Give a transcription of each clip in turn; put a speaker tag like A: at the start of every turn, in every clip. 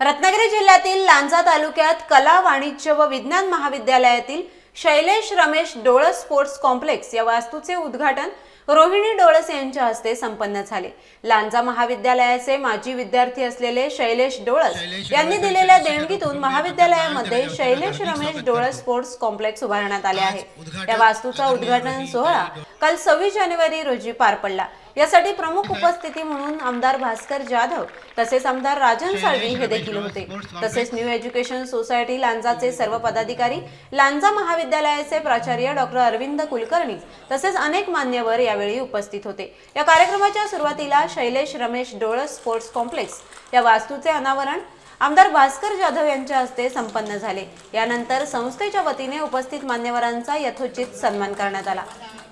A: रत्नागिरी जिल्ह्यातील लांजा तालुक्यात कला वाणिज्य व विज्ञान महाविद्यालयातील शैलेश रमेश डोळस स्पोर्ट्स कॉम्प्लेक्स या वास्तूचे उद्घाटन रोहिणी डोळस यांच्या हस्ते संपन्न झाले. लांजा महाविद्यालयाचे माजी विद्यार्थी असलेले शैलेश डोळस यांनी दिलेल्या देणगीतून महाविद्यालयामध्ये शैलेश रमेश डोळस स्पोर्ट्स कॉम्प्लेक्स उभारण्यात आले आहे. या वास्तूचा उद्घाटन सोहळा काल सव्वीस जानेवारी रोजी पार पडला. यासाठी प्रमुख उपस्थिती म्हणून आमदार भास्कर जाधव तसेच आमदार राजन साळवी हे देखील होते. तसेच न्यू एज्युकेशन सोसायटी लांजाचे सर्व पदाधिकारी लांजा महाविद्यालयाचे प्राचार्य डॉक्टर अरविंद कुलकर्णी तसेच अनेक मान्यवर यावेळी उपस्थित होते. या कार्यक्रमाच्या सुरुवातीला शैलेश रमेश डोळस स्पोर्ट्स कॉम्प्लेक्स या वास्तूचे अनावरण आमदार भास्कर जाधव यांच्या हस्ते संपन्न झाले. यानंतर संस्थेच्या वतीने उपस्थित मान्यवरांचा यथोचित सन्मान करण्यात आला.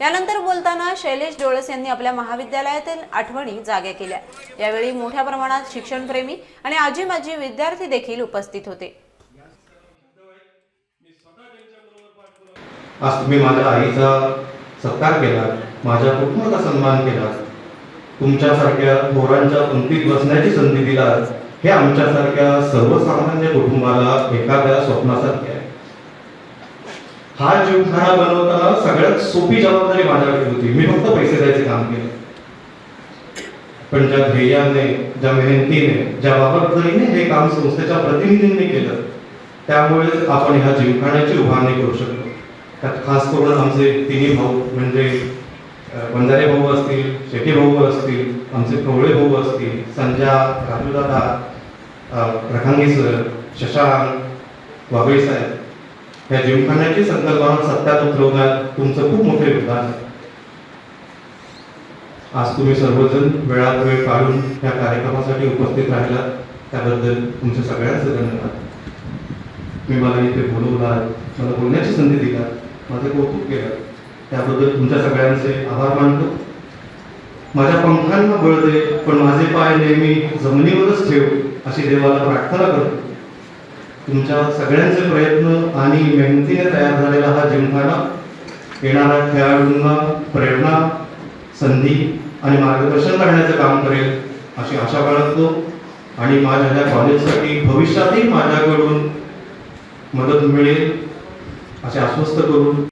A: यानंतर बोलताना शैलेश डोळस यांनी आपल्या महाविद्यालयातील आठवणी जाग्या केल्या. यावेळी मोठ्या प्रमाणात शिक्षणप्रेमी आणि आजी माजी विद्यार्थी देखील उपस्थित होते.
B: आज तुम्ही माझ्या आईचा सत्कार केला माझ्या कुटुंबाचा सन्मान केला. तुमच्यासारख्या थोरांच्या पंक्तीत बसण्याची संधी दिला हे आमच्यासारख्या सर्वसामान्य कुटुंबाला एखाद्या स्वप्नासारखे आहे. हा जीवखाना बनवताना सगळ्यात सोपी जबाबदारी माझ्याकडे होती. मी फक्त पैसे द्यायचे काम केले. पण ज्या ध्येयाने ज्या मेहनतीने ज्या बाबतदारीने हे काम संस्थेच्या प्रतिनिधींनी केलं त्यामुळे आपण ह्या जीवखाण्याची उभारणी करू शकतो त्यात खास करून आमचे तिन्ही भाऊ म्हणजे बंधारे भाऊ असतील शेट्टी भाऊ असतील आमचे कवळे भाऊ असतील संजा राजूदादा अ, रखांगी सर शशांक वागळे साहेब या जिमखान्याची संकल्पना सत्यात उतरवण्यात तुमचं खूप मोठे योगदान आहे. आज तुम्ही सर्वजण वेळात वेळ काढून या कार्यक्रमासाठी उपस्थित राहिला त्याबद्दल तुमच्या सगळ्यांचं धन्यवाद. मी मला इथे बोलवला मला बोलण्याची संधी दिला माझं कौतुक केलं. त्याबद्दल तुमच्या सगळ्यांचे आभार मानतो. माझ्या पंखांना बळ दे पण माझे पाय नेहमी जमिनीवरच ठेव अशी देवाला प्रार्थना करतो. तुमच्या सगळ्यांचे प्रयत्न आणि मेहनतीने तयार झालेला हा जिमखाना येणाऱ्या खेळाडूंना प्रेरणा संधी आणि मार्गदर्शन करण्याचं काम करेल अशी आशा बाळगतो. आणि माझ्या या कॉलेजसाठी भविष्यातही माझ्याकडून मदत मिळेल असे आश्वस्त करून.